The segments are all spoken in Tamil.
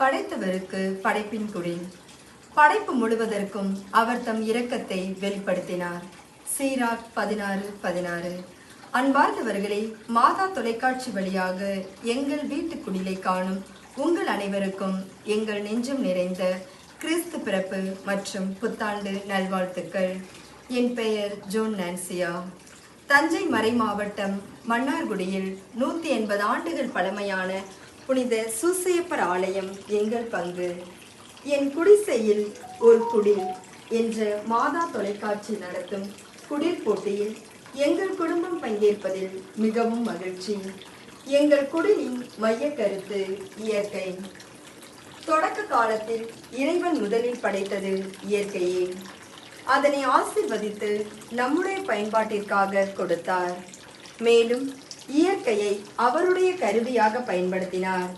படைத்தவருக்கு படைப்பின் குடி. படைப்பு முழுவதற்கும் அவர் தம் இரக்கத்தை வெளிப்படுத்தினார். சீராக் பதினாறு பதினாறு. அன்பார்ந்தவர்களே மாதா தொலைக்காட்சி வழியாக எங்கள் வீட்டு குடிலை காணும் உங்கள் அனைவருக்கும் எங்கள் நெஞ்சம் நிறைந்த கிறிஸ்து பிறப்பு மற்றும் புத்தாண்டு நல்வாழ்த்துக்கள். என் பெயர் ஜோன் நான்சியா. தஞ்சை மறை மாவட்டம் மன்னார்குடியில் நூற்றி எண்பது ஆண்டுகள் பழமையான புனித சூசையப்பர் ஆலயம் எங்கள் பங்கு. என் குடிசையில் ஒரு குடில் என்ற மாதா தொலைக்காட்சி நடத்தும் குடில் போட்டியில் எங்கள் குடும்பம் பங்கேற்பதில் மிகவும் மகிழ்ச்சி. எங்கள் குடிலின் மைய கருத்து இயற்கை. தொடக்க காலத்தில் இறைவன் முதலில் படைத்தது இயற்கையே. அதனை ஆசிர்வதித்து நம்முடைய பயன்பாட்டிற்காக கொடுத்தார். மேலும் இயற்கையை அவருடைய கருவியாக பயன்படுத்தினார்.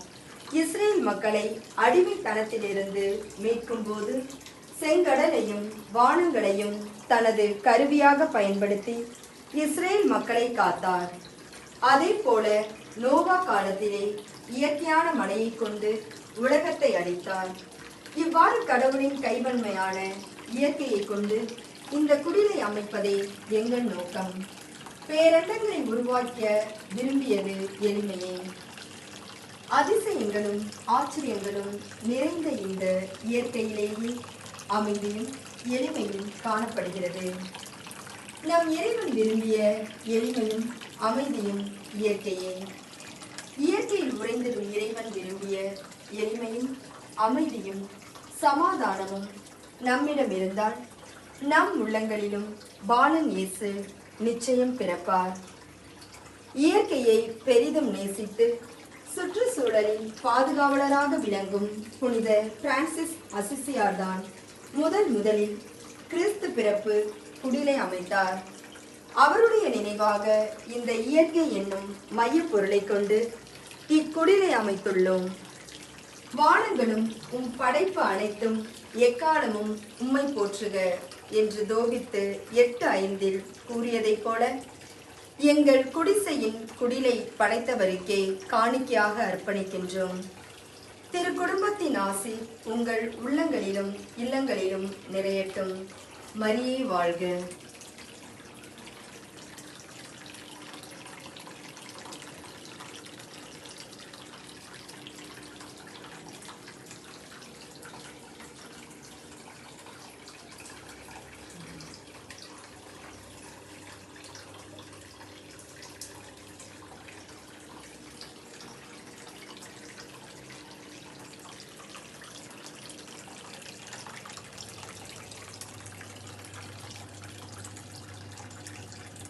இஸ்ரேல் மக்களை அடிமைத்தனத்திலிருந்து மீட்கும்போது செங்கடலையும் வானங்களையும் தனது கருவியாக பயன்படுத்தி இஸ்ரேல் மக்களை காத்தார். அதே போல நோவா காலத்திலே இயற்கையான மழையை கொண்டு உலகத்தை அழித்தார். இவ்வாறு கடவுளின் கைவன்மையான இயற்கையை கொண்டு இந்த குடிலை அமைப்பதே எங்கள் நோக்கம். பேரண்டங்களை உருவாக்க விரும்பியது எளிமையே. அதிசயங்களும் ஆச்சரியங்களும் நிறைந்த இந்த இயற்கையிலேயே அமைதியும் எளிமையும் காணப்படுகிறது. நம் இறைவன் விரும்பிய எளிமையும் அமைதியும் இயற்கையே. இயற்கையில் உறைந்திடும் இறைவன் விரும்பிய எளிமையும் அமைதியும் சமாதானமும் நம்மிடம் இருந்தால் நம் உள்ளங்களிலும் பாலன் இயேசு நிச்சயம் பிறப்பார். இயற்கையை பெரிதும் நேசித்து சுற்றுச்சூழலின் பாதுகாவலராக விளங்கும் புனித பிரான்சிஸ் அசிசியார் தான் முதல் முதலில் கிறிஸ்து பிறப்பு குடிலை அமைத்தார். அவருடைய நினைவாக இந்த இயற்கை என்னும் மையப் பொருளைக் கொண்டு இக்குடிலை அமைத்துள்ளோம். வானங்களும் உம் படைப்பு அனைத்தும் எக்காலமும் உம்மை போற்றுக. என்று தோபித்து எட்டு ஐந்தில் கூறியதைப் போல எங்கள் குடிசையின் குடிலை படைத்தவருக்கே காணிக்கையாக அர்ப்பணிக்கின்றோம். திரு குடும்பத்தின் ஆசி உங்கள் உள்ளங்களிலும் இல்லங்களிலும் நிறையட்டும். மரியே வாழ்க.